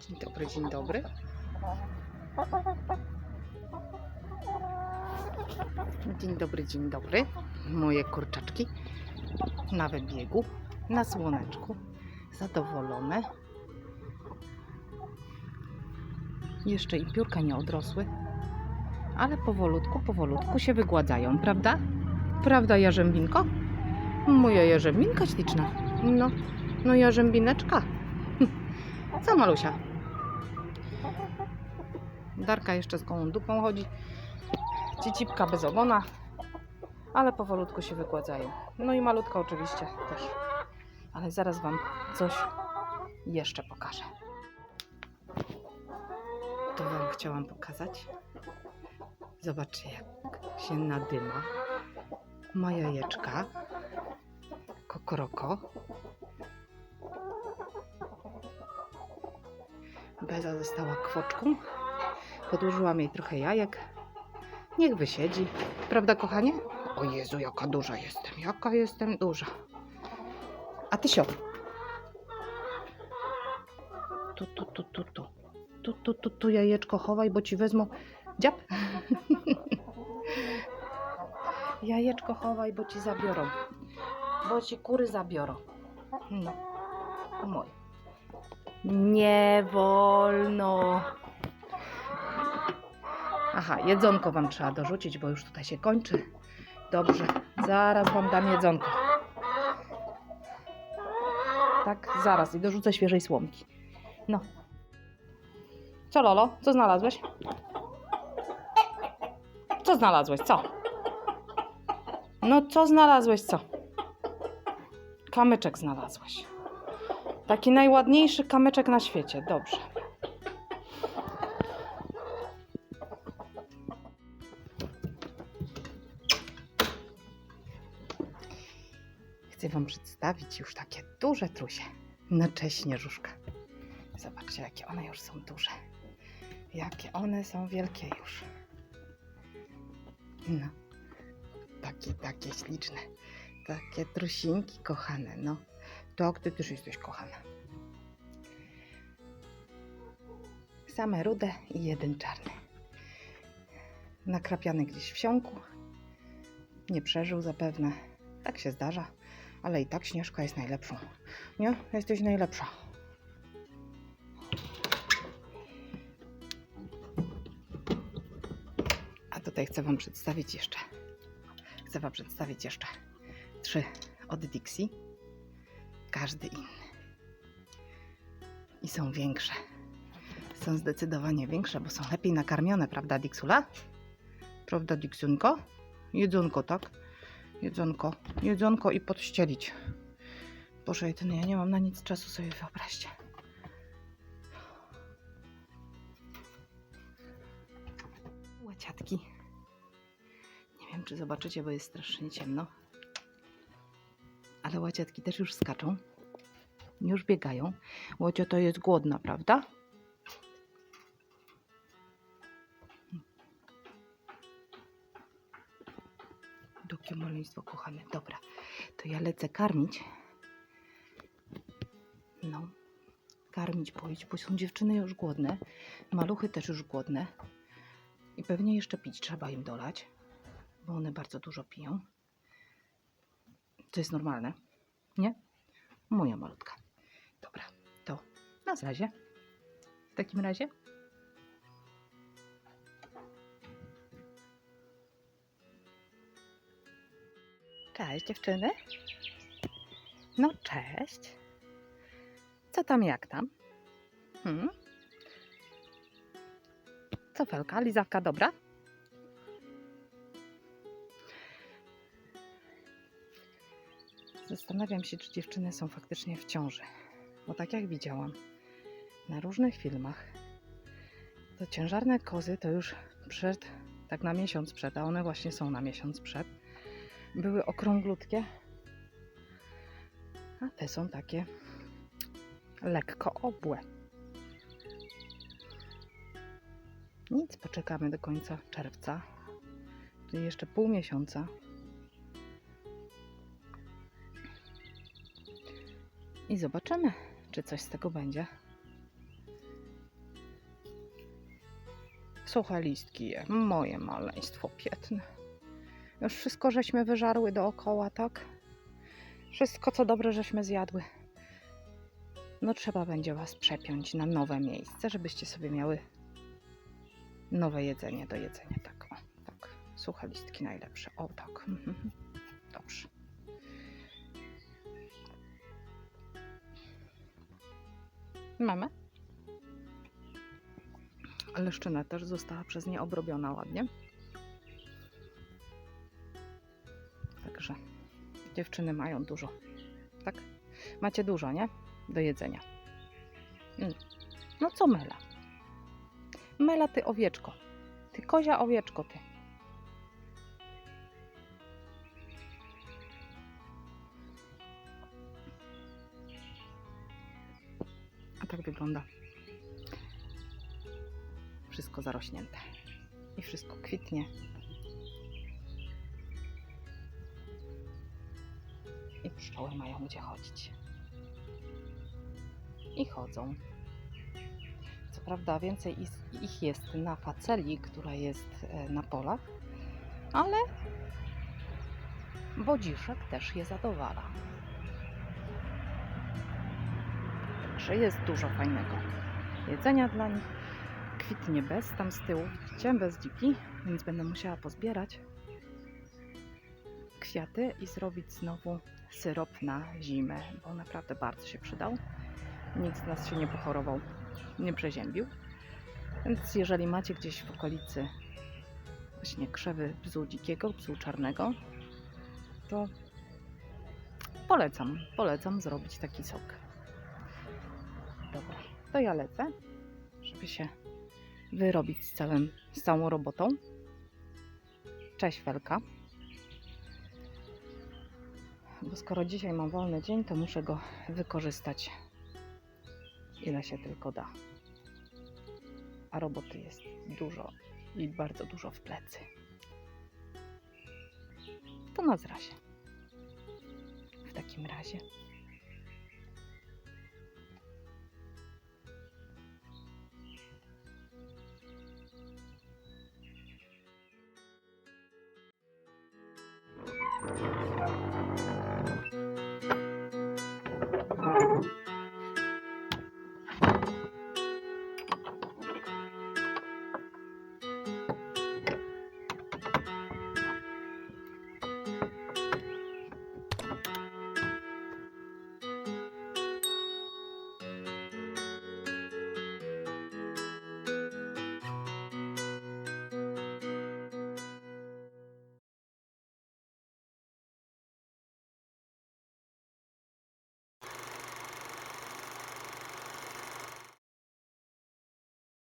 Dzień dobry, dzień dobry. Dzień dobry, dzień dobry. Moje kurczaczki na wybiegu, na słoneczku, zadowolone. Jeszcze i piórka nie odrosły, ale powolutku, powolutku się wygładzają, prawda? Prawda, Jarzębinko? Moja Jarzębinka śliczna. No, no Jarzębineczka. Co Malusia? Darka jeszcze z gołą dupą chodzi. Cicipka bez ogona, ale powolutku się wygładzają. No i malutka oczywiście też. Ale zaraz Wam coś jeszcze pokażę. To Wam chciałam pokazać. Zobaczcie, jak się nadyma. Ma jajeczka. Kokoroko. Beza została kwoczką. Podłożyłam jej trochę jajek. Niech wysiedzi. Prawda, kochanie? O Jezu, jaka duża jestem. Jaka jestem duża. A ty sio. Tu, tu, tu, tu, tu. Tu, tu, tu, tu jajeczko chowaj, bo ci wezmą. Dziab. Jajeczko chowaj, bo ci zabiorą. Bo ci kury zabiorą. No. Mój. Nie wolno. Aha, jedzonko wam trzeba dorzucić, bo już tutaj się kończy. Dobrze, zaraz wam dam jedzonko. Tak, zaraz i dorzucę świeżej słomki. No. Co Lolo? Co znalazłeś? Co znalazłeś? Co? No co znalazłeś? Co? Kamyczek znalazłeś. Taki najładniejszy kamyczek na świecie. Dobrze. Chcę Wam przedstawić już takie duże trusie. No cześć Śnieżuszka. Zobaczcie, jakie one już są duże. Jakie one są wielkie już. No. Takie, takie śliczne. Takie trusinki kochane, no. Tak, ty też jesteś kochana. Same rude i jeden czarny. Nakrapiany gdzieś w siąku. Nie przeżył zapewne. Tak się zdarza. Ale i tak Śnieżka jest najlepszą. Nie? Jesteś najlepsza. A tutaj chcę Wam przedstawić jeszcze. Chcę Wam przedstawić jeszcze trzy od Dixie. Każdy inny. I są większe. Są zdecydowanie większe, bo są lepiej nakarmione, prawda, Dixula? Prawda, Dixunko? Jedzonko, tak? Jedzonko, jedzonko i podścielić. Boże, jedyny, ja nie mam na nic czasu, sobie wyobraźcie. Łaciatki. Nie wiem, czy zobaczycie, bo jest strasznie ciemno. Ale łaciatki też już skaczą. Już biegają. Łocio to jest głodna, prawda? Jakie maleństwo kochane. Dobra, to ja lecę karmić. No, karmić, poić, bo są dziewczyny już głodne. Maluchy też już głodne. I pewnie jeszcze pić trzeba im dolać, bo one bardzo dużo piją. To jest normalne, nie? Moja malutka. Dobra, to na razie. W takim razie. Cześć dziewczyny. No cześć. Co tam, jak tam? Hmm? Co Felka? Lizawka dobra? Zastanawiam się, czy dziewczyny są faktycznie w ciąży. Bo tak jak widziałam na różnych filmach, to ciężarne kozy to już przed, tak na miesiąc przed, a one właśnie są na miesiąc przed były okrąglutkie, a te są takie lekko obłe. Nic, poczekamy do końca czerwca, czyli jeszcze pół miesiąca. I zobaczymy, czy coś z tego będzie. suche listki je. Moje maleństwo piętne. Już wszystko żeśmy wyżarły dookoła, tak? Wszystko co dobre żeśmy zjadły. No trzeba będzie Was przepiąć na nowe miejsce, żebyście sobie miały nowe jedzenie do jedzenia. Tak, o, tak. Suche listki najlepsze. O, tak. Mhm. Dobrze. Mamy? Leszczyna też została przez nie obrobiona ładnie. Także dziewczyny mają dużo. Tak? Macie dużo, nie? Do jedzenia. Mm. No co Mela? Mela, ty owieczko. Ty kozia owieczko, ty. A tak wygląda. Wszystko zarośnięte. I wszystko kwitnie. I pszczoły mają gdzie chodzić. I chodzą. Co prawda więcej ich jest na faceli, która jest e, na polach, ale bodziszek też je zadowala. Także jest dużo fajnego jedzenia dla nich. Kwitnie bez tam z tyłu, widzicie, bez dziki, więc będę musiała pozbierać kwiaty i zrobić znowu syrop na zimę, bo naprawdę bardzo się przydał. Nikt z nas się nie pochorował, nie przeziębił. Więc jeżeli macie gdzieś w okolicy właśnie krzewy bzu dzikiego, bzu czarnego, to polecam, polecam zrobić taki sok. Dobra, to ja lecę, żeby się wyrobić z, całym, z całą robotą. Cześć Felka. Bo skoro dzisiaj mam wolny dzień, to muszę go wykorzystać ile się tylko da. A roboty jest dużo i bardzo dużo w plecy. To na zrazie. W takim razie